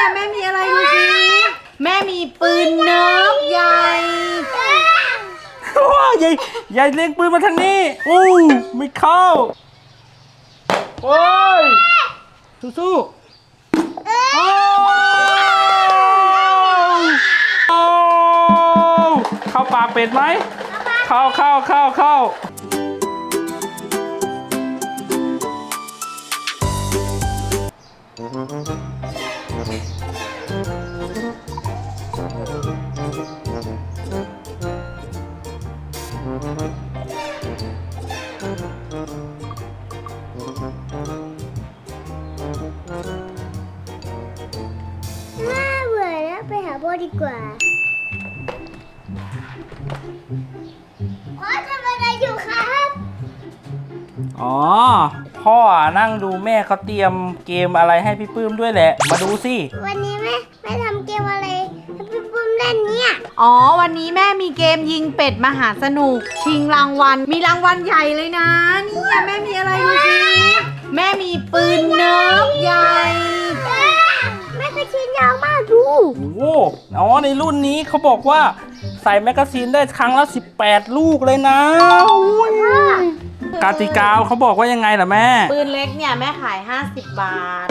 ไงแม่มีอะไรดูสิแม่มีปืนเนิร์ฟใหญ่ ว้ายายยายเล็งปืนมาทางนี้อู้ไม่เข้าโอ้ยสู้ๆโอ้โอ้เข้าปากเป็ดไหม เข้าเข้าเข้าเข้า น่าเบื่อแล้วไปหาโบดีกว่าพ่อทำอะไรอยู่ครับ อ๋อ พ่อนั่งดูแม่เขาเตรียมเกมอะไรให้พี่ปื้มด้วยแหละ มาดูสิ วันนี้แม่แม่ทำเกมอะไรให้พี่ปุ้มเล่นเนี่ย อ๋อ วันนี้แม่มีเกมยิงเป็ดมหาสนุก ชิงรางวัล มีรางวัลใหญ่เลยนะนี่ไงแม่มีอะไรดูสิแม่มีปืนเนิร์ฟใหญ่ แม่ก็ชิ้นยาวมากดู โอ้โหอ๋อในรุ่นนี้เขาบอกว่า ใส่แมกกาซีนได้ครั้งละ 18 ลูกเลยนะอุ้ยกติกาเขาบอกว่ายังไงล่ะแม่ ปืนเล็กเนี่ยแม่ขาย 50 บาท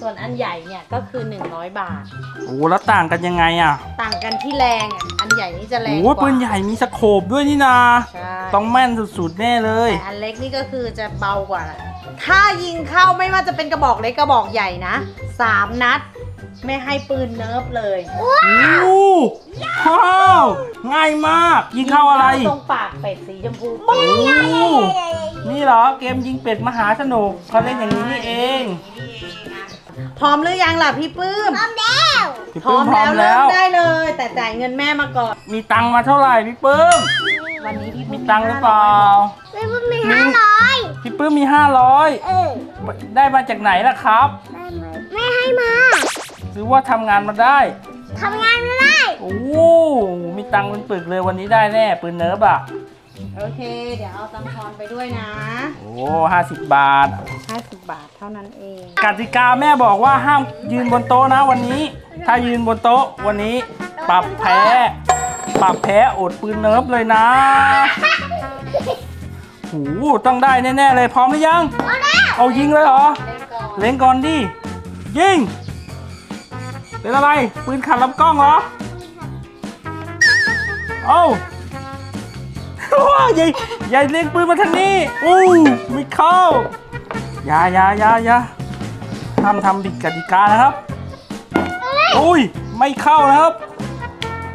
ส่วนอันใหญ่เนี่ยก็คือ 100 บาท โอ้แล้วต่างกันยังไงอะต่างกันที่แรงอะอันใหญ่นี่จะแรงโอ้กว่าปืนใหญ่มีสโคบด้วยนี่นาใช่ต้องแม่นสุดๆแน่เลย แต่อันเล็กนี่ก็คือจะเบากว่า ถ้ายิงเข้าไม่ว่าจะเป็นกระบอกเล็กกระบอกใหญ่นะสามนัด ไม่ให้ปืนเนิร์ฟเลยโอ้ว้าวง่ายมาก ยิงเข้าอะไรยิงตรงปากเป็ดสีชมพูโอ้นี่เหรอเกมยิงเป็ดมหาสนุกเขาเล่นอย่างนี้นี่เอง พร้อมหรือยังล่ะพี่ปื้ม พร้อมแล้วพี่พร้ปื้อมมพร้อแล้วมเริ่แล้มวได้เลย แต่จ่ายเงินแม่มาก่อน มีตังค์มาเท่าไหร่พี่ปื้ม วันนี้พี่มีปื้ตังค์หรือเปล่าพี่ปุ้มมีห้าร้อยพี่ปื้มมีห้าร้อยเออได้มาจากไหนล่ะครับได้ไหมแม่ให้มา หรือว่าทำงานมาได้ ทำงานไม่ได้โอ้มีตังค์เป็นปึกเลยวันนี้ได้แน่ ปืนเนิร์ฟอะ โอเค เดี๋ยวเอาตังค์ทอนไปด้วยนะโอ้ห้าสิบบาท 50บาทเท่านั้นเอง กติกาแม่บอกว่าห้ามยืนบนโต๊ะนะวันนี้ ถ้ายืนบนโต๊ะวันนี้ ปรับแพ้ ปรับแพ้อดปืนเนิร์ฟเลยนะหูต้องได้แน่ๆเลยพร้อมหรือยัง เอาแล้วเอายิงเลยเหรอ เล่นก่อนเล็งก่อนดิยิง เป็นอะไร ปืนขัดลำกล้องเหรอ เอ้าว้ายายยายเล็งปืนมาทางนี้อู้ไม่เข้าอย่าอย่าอย่าอย่าห้ามทำผิดกติกานะครับอุ้ยไม่เข้านะครับ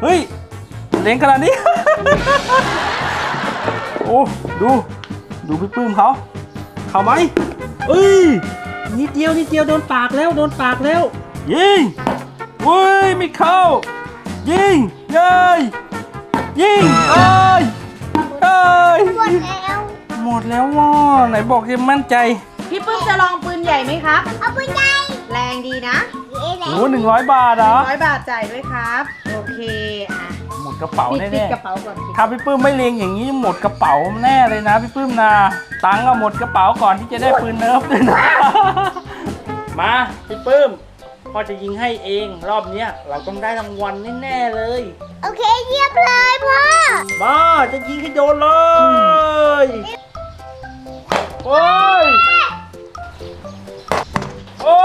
เฮ้ยเล็งขนาดนี้ โอ้ดูดูพี่ปื้มเขา เข้าไหมเอ้ยนิดเดียวนิดเดียวโดนปากแล้วโดนปากแล้วยิง เว้ยไม่เข้า ยิงเย้ยยิงเอ้ยเอ้ยหมดแล้วหมดแล้วว่ะไหนบอกจะมั่นใจพี่ปื้มจะลองปืนใหญ่ไหมครับ เอาปืนใหญ่แรงดีนะเอ๊ะแล้โอ้วหนึ่งร้อยบาทเหรอร้อยบาทจ่ายด้วยครับ โอเคอะหมดกระเป๋าปิดแน่ปิดแน่กระเป๋าก่อนปิดถ้าพี่ปื้มไม่เลงอย่างนี้หมดกระเป๋าแน่เลยนะพี่ปื้มนะตังค์ก็หมดกระเป๋าก่อนที่จะได้ปืนเนิร์ฟด้วยนะมาพี่ปื้ม พ่อจะยิงให้เองรอบเนี้ยเราต้องได้รางวัลแน่ๆเลยโอเคเยียบเลยพ่อมาจะยิงให้โดนเลยโอ้ยโอ้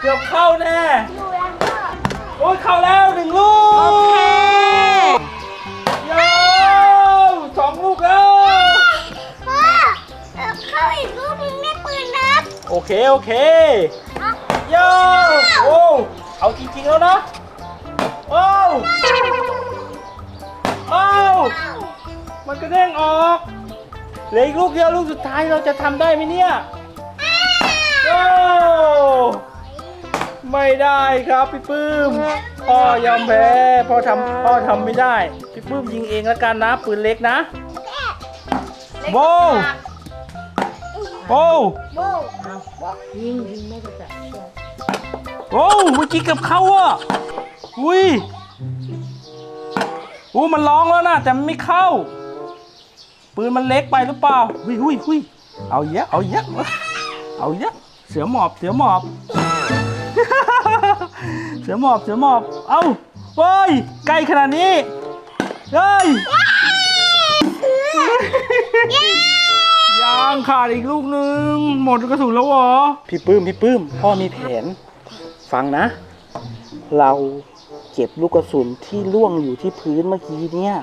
เกือบเข้าแน่ดูแล้วพ่อโอ้ยเข้าแล้วหนึ่งลูกโอเคโย่สองลูกแล้วพ่อเอ่อเข้าอีกลูกนึงได้ปืนนะโอเคโอเค โย่โอ้เอาจริงๆแล้วนะโอ้โอ้มันกระเด้งออกเหลืออีกลูกเดียวลูกสุดท้ายเราจะทำได้ไหมเนี่ยโอ้ไม่ได้ครับพี่ปื้มพ่อยอมแพ้พ่อทำพ่อทำไม่ได้พี่ปื้มยิงเองแล้วกันนะปืนเล็กนะโบโอ้โบยิงยิงไม่ได้จับเชือก โอ้เมื่อกี้เกับเข้าอะอุ้ยอู้มันร้องแล้วนะแต่มันไม่เข้า ปืนมันเล็กไปหรือเปล่าหุยหุยหุยเอาเยอะเอาเยอะเอาเยอะเสือหมอบเสือหมอบ เสือหมอบเสือหมอบ เอ้าเฮ้ยใกล้ขนาดนี้เฮ้ยยังขาดอีกลูกหนึ่งหมดกระสุนแล้วเหรอ พี่ปื้ม พี่ปื้ม พ่อมีแผน ฟังนะ เราเก็บลูกกระสุนที่ล่วงอยู่ที่พื้นเมื่อกี้เนี่ย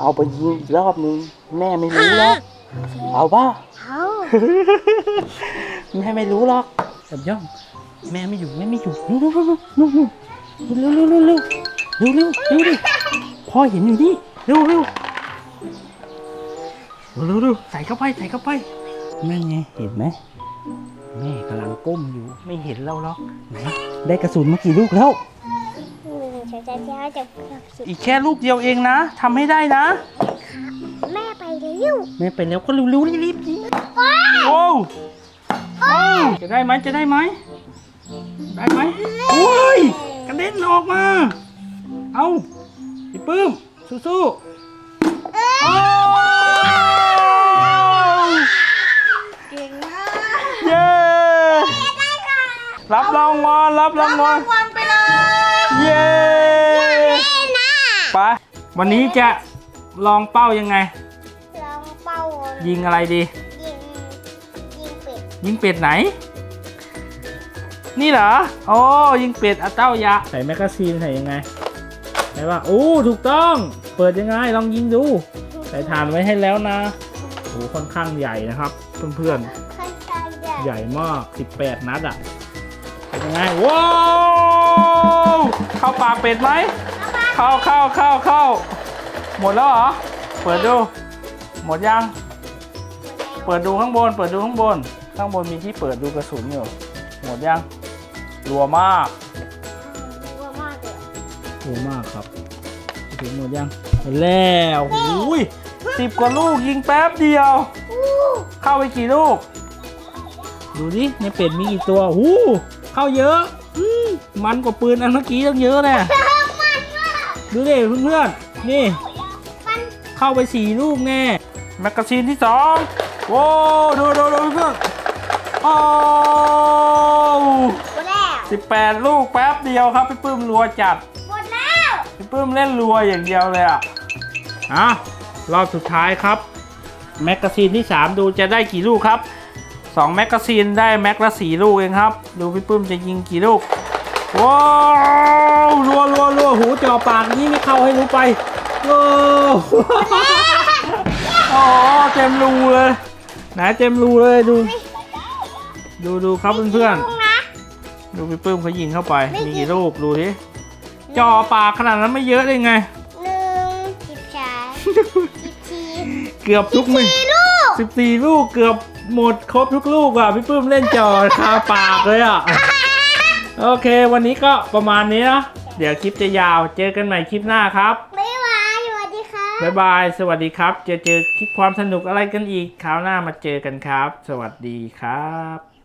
เอาไปยิงอีกรอบนึง แม่ไม่รู้หรอก เอาป่ะ เอาแม่ไม่รู้หรอกแบบย่อง แม่ไม่อยู่แม่ไม่อยู่นู่นนู่นนู่นนู่นเร็วเร็วเร็วเร็วเร็วเร็วเร็วดิพ่อเห็นอยู่นี่เร็วเร็วเร็วเร็วใส่เข้าไปใส่เข้าไปนั่นไงเห็นไหม แม่กำลังก้มอยู่ไม่เห็นเราหรอกไหนได้กระสุนมากี่ลูกแล้ว หนึ่งจะจะจะจะจะอีกแค่ลูกเดียวเองนะทำให้ได้นะ แม่ไปเร็วแม่ไปแล้วก็เร็วๆรีบๆยิงโอ้โอ้จะได้ไหมจะได้ไหมได้ไหมโอ้ยกระเด็นออกมา เอาพี่ปื้มสู้ๆ รับรางวัลรับรางวัลรางวัลไปเลยเย้ไปวันนี้จะลองเป้ายังไง ลองเป่ายิงอะไรดี ยิงยิงเป็ดยิงเป็ดไหน นี่เหรอโอ้ยิงเป็ดอะเต้ายะใส่แมกกาซีนใส่ยังไงใส่ว่าโอ้ถูกต้อง เปิดยังไงลองยิงดู ใส่ฐานไว้ให้แล้วนะโอ้ค่อนข้างใหญ่นะครับ เพื่อนข้างใต้ใหญ่ๆใหญ่มาก 18 นัดอะ เป็นยังไงว้าวเข้าปากเป็ดไหมเข้าเข้าเข้าเข้าหมดแล้วเหรอเปิดดู หมดยัง เปิดดูข้างบน เปิดดูข้างบน ข้างบนมีที่เปิดดูกระสุนอยู่หมดยังรัวมากรัวมากเลยรัวมากครับถึงหมดยังหมดแล้วหูยสิบกว่าลูกยิงแป๊บเดียวอู้เข้าไปกี่ลูก ดูดิในเป็ดมีกี่ตัวหู เข้าเยอะอืมมันกว่าปืนอันเมื่อกี้ตั้งเยอะแน่มันมากดูดิเพื่อนๆนี่มันเข้าไปสี่ลูกแน่แมกกาซีนที่สองโว้ดูดูดูเพื่อนโอ้หมดแล้วสิบแปดลูกแป๊บเดียวครับพี่ปื้มรัวจัดหมดแล้วพี่ปื้มเล่นรัวอย่างเดียวเลยอะอะรอบสุดท้ายครับแมกกาซีนที่ 3 ดูจะได้กี่ลูกครับ 2แมกกาซีนได้แม็กละสี่ลูกเองครับ ดูพี่ปื้มจะยิงกี่ลูก ว้าวรัวรัวรัวหูจ่อปากนี่ไม่เข้าให้รู้ไปโอ้โอ้เต็มรูเลยไหนเต็มรูเลยดู ดูดูครับเพื่อนตรงนะๆดูพี่ปื้มเขายิงเข้าไป มีกี่ลูกดูดิจ่อปากขนาดนั้นไม่เยอะได้ไงหนึ่งสิบสามสิบสี่เกือบทุกไม่สี่ลูกสิบสี่ลูกเกือบ หมดครบทุกลูกอะพี่ปื้มเล่นจอคาปากเลยอะ โอเค วันนี้ก็ประมาณนี้นะเดี๋ยวคลิปจะยาวเจอกันใหม่คลิปหน้าครับบ๊ายบายสวัสดีค่ะบ๊ายบายสวัสดีครับ เจอเจอคลิปความสนุกอะไรกันอีกคราวหน้ามาเจอกันครับ สวัสดีครับ